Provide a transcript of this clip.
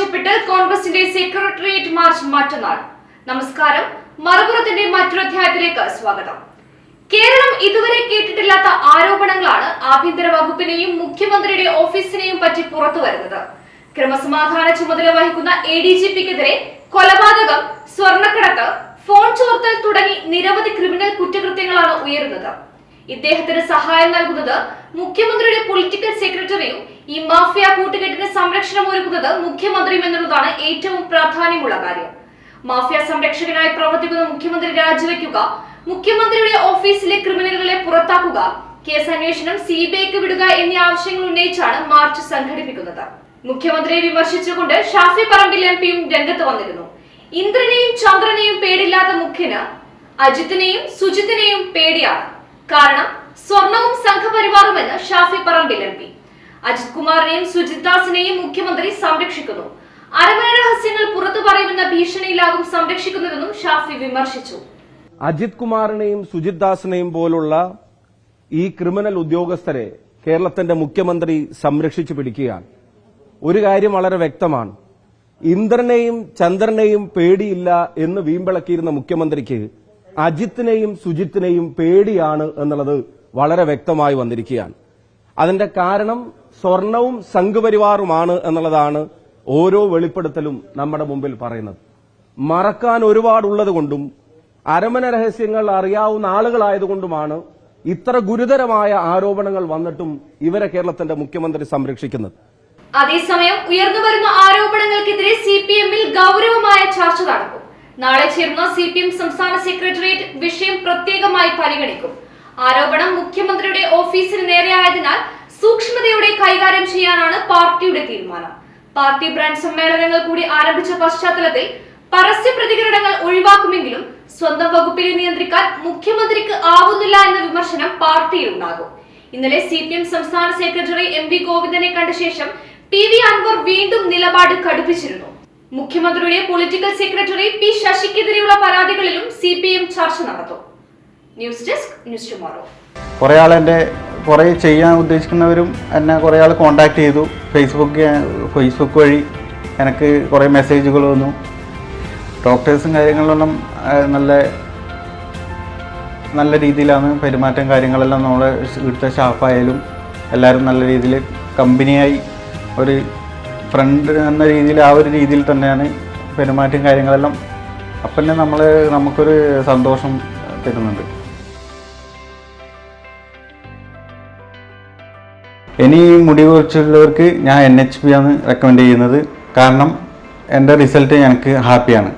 ആവശ്യപ്പെട്ട് കോൺഗ്രസിന്റെ secretariat March മറ്റന്നാൾ. നമസ്കാരം. മറുപുറത്തിന്റെ മറ്റൊരു അധ്യായത്തിലേക്ക് സ്വാഗതം. കേരളം ഇതുവരെ കേട്ടിട്ടില്ലാത്ത ആരോപണങ്ങളാണ് ആഭ്യന്തര വകുപ്പിനെയും മുഖ്യമന്ത്രിയുടെ ഓഫീസിനെയും പറ്റി പുറത്തു വരുന്നത്. ക്രമസമാധാന ചുമതല വഹിക്കുന്ന എ ഡി ജി പിക്കെതിരെ കൊലപാതകം സ്വർണക്കടത്ത് ഫോൺ ചോർത്തൽ തുടങ്ങി നിരവധി ക്രിമിനൽ കുറ്റകൃത്യങ്ങളാണ് ഉയരുന്നത്. ഇദ്ദേഹത്തിന് സഹായം നൽകുന്നത് മുഖ്യമന്ത്രിയുടെ പൊളിറ്റിക്കൽ സെക്രട്ടറിയും ഈ മാഫിയ കൂട്ടുകെട്ടിന് സംരക്ഷണം ഒരുക്കുന്നത് മുഖ്യമന്ത്രിയും എന്നുള്ളതാണ് ഏറ്റവും പ്രാധാന്യമുള്ള കാര്യം. മാഫിയ സംരക്ഷകനായി പ്രവർത്തിക്കുന്ന മുഖ്യമന്ത്രി രാജിവെക്കുക മുഖ്യമന്ത്രിയുടെ ഓഫീസിലെ ക്രിമിനലുകളെ പുറത്താക്കുക കേസ് അന്വേഷണം സി ബി ഐക്ക് വിടുക എന്നീ ആവശ്യങ്ങൾ ഉന്നയിച്ചാണ് മാർച്ച് സംഘടിപ്പിക്കുന്നത്. മുഖ്യമന്ത്രിയെ വിമർശിച്ചുകൊണ്ട് ഷാഫി പറമ്പിൽ എം പിയും രംഗത്ത് വന്നിരുന്നു. ഇന്ദ്രനെയും ചന്ദ്രനെയും പേടില്ലാത്ത മുഖ്യന് അജിത്തിനെയും സുജിത്തിനെയും പേടിയാണ്. കാരണം സ്വർണവും സംഘപരിവാറുമെന്ന് ഷാഫി പറമ്പിൽ എം പി. അജിത് കുമാറിനെയും സുജിത് ദാസിനെയും മുഖ്യമന്ത്രി സംരക്ഷിക്കുന്നു. അരമന രഹസ്യങ്ങൾ പുറത്തു പറയുമെന്ന ഭീഷണിയിലാകും സംരക്ഷിക്കുന്നതെന്നും ഷാഫി വിമർശിച്ചു. അജിത് കുമാറിനെയും സുജിത് ദാസിനെയും പോലുള്ള ഈ ക്രിമിനൽ ഉദ്യോഗസ്ഥരെ കേരളത്തിന്റെ മുഖ്യമന്ത്രി സംരക്ഷിച്ചു പിടിക്കുകയാണ്. ഒരു കാര്യം വളരെ വ്യക്തമാണ്. ഇന്ദ്രനെയും ചന്ദ്രനെയും പേടിയില്ല എന്ന് വീമ്പിളക്കിയിരുന്ന മുഖ്യമന്ത്രിക്ക് അജിത്തിനെയും സുജിത്തിനെയും പേടിയാണ് എന്നുള്ളത് വളരെ വ്യക്തമായി വന്നിരിക്കുകയാണ്. അതിന്റെ കാരണം സ്വർണവും സംഘപരിവാറുമാണ് എന്നുള്ളതാണ് ഓരോ വെളിപ്പെടുത്തലും നമ്മുടെ മുമ്പിൽ പറയുന്നത്. മറക്കാൻ ഒരുപാടുള്ളത് കൊണ്ടും അരമന രഹസ്യങ്ങൾ അറിയാവുന്ന ആളുകളായതുകൊണ്ടുമാണ് ഇത്ര ഗുരുതരമായ ആരോപണങ്ങൾ വന്നിട്ടും ഇവരെ കേരളത്തിന്റെ മുഖ്യമന്ത്രി സംരക്ഷിക്കുന്നത്. അതേസമയം ഉയർന്നു വരുന്ന ആരോപണങ്ങൾക്കെതിരെ സി പി എമ്മിൽ ഗൌരവമായ ചർച്ച നടക്കും. നാളെ ചേർന്ന സി പി എം സംസ്ഥാന സെക്രട്ടേറിയറ്റ് വിഷയം പ്രത്യേകമായി പരിഗണിക്കും. ആരോപണം മുഖ്യമന്ത്രിയുടെ ഓഫീസിന് നേരെയായതിനാൽ സൂക്ഷ്മതയോടെ കൈകാര്യം ചെയ്യാനാണ് പാർട്ടിയുടെ തീരുമാനം. പാർട്ടി ബ്രാൻഡ് സമ്മേളനങ്ങൾ കൂടി ആരംഭിച്ച പശ്ചാത്തലത്തിൽ പരസ്യ പ്രതികരണങ്ങൾ ഒഴിവാക്കുമെങ്കിലും സ്വന്തം വകുപ്പിനെ നിയന്ത്രിക്കാൻ മുഖ്യമന്ത്രിക്ക് ആവുന്നില്ല എന്ന വിമർശനം പാർട്ടിയിലുണ്ടാകും. ഇന്നലെ സി പി എം സംസ്ഥാന സെക്രട്ടറി എം വി ഗോവിന്ദനെ കണ്ട ശേഷം പി വി അൻവർ വീണ്ടും നിലപാട് കടുപ്പിച്ചിരുന്നു. മുഖ്യമന്ത്രിയുടെ പൊളിറ്റിക്കൽ സെക്രട്ടറി പി ശശിക്കെതിരെയുള്ള പരാതികളിലും സി പി എം ചർച്ച നടത്തും ന്യൂസ് ഡെസ്ക് ന്യൂസ് ടുമോറോ. കുറേ ആൾ കുറേ ചെയ്യാൻ ഉദ്ദേശിക്കുന്നവരും എന്നെ കുറേ ആൾ കോണ്ടാക്ട് ചെയ്തു. ഫേസ്ബുക്ക് ഫേസ്ബുക്ക് വഴി എനിക്ക് കുറേ മെസ്സേജുകൾ വന്നു. ഡോക്ടേഴ്സും കാര്യങ്ങളിലൊന്നും നല്ല നല്ല രീതിയിലാണ് പെരുമാറ്റം കാര്യങ്ങളെല്ലാം നമ്മളെ ഇവിടുത്തെ സ്റ്റാഫായാലും എല്ലാവരും നല്ല രീതിയിൽ കമ്പനിയായി ഒരു ഫ്രണ്ട് എന്ന രീതിയിൽ ആ ഒരു രീതിയിൽ തന്നെയാണ് പെരുമാറ്റം കാര്യങ്ങളെല്ലാം. അപ്പം തന്നെ നമ്മൾ നമുക്കൊരു സന്തോഷം തരുന്നുണ്ട്. ഇനി മുടി കുറിച്ചുള്ളവർക്ക് ഞാൻ എൻ എച്ച് പി ആണ് റെക്കമെൻഡ് ചെയ്യുന്നത്. കാരണം എന്റെ റിസൾട്ട് എനിക്ക് ഹാപ്പിയാണ്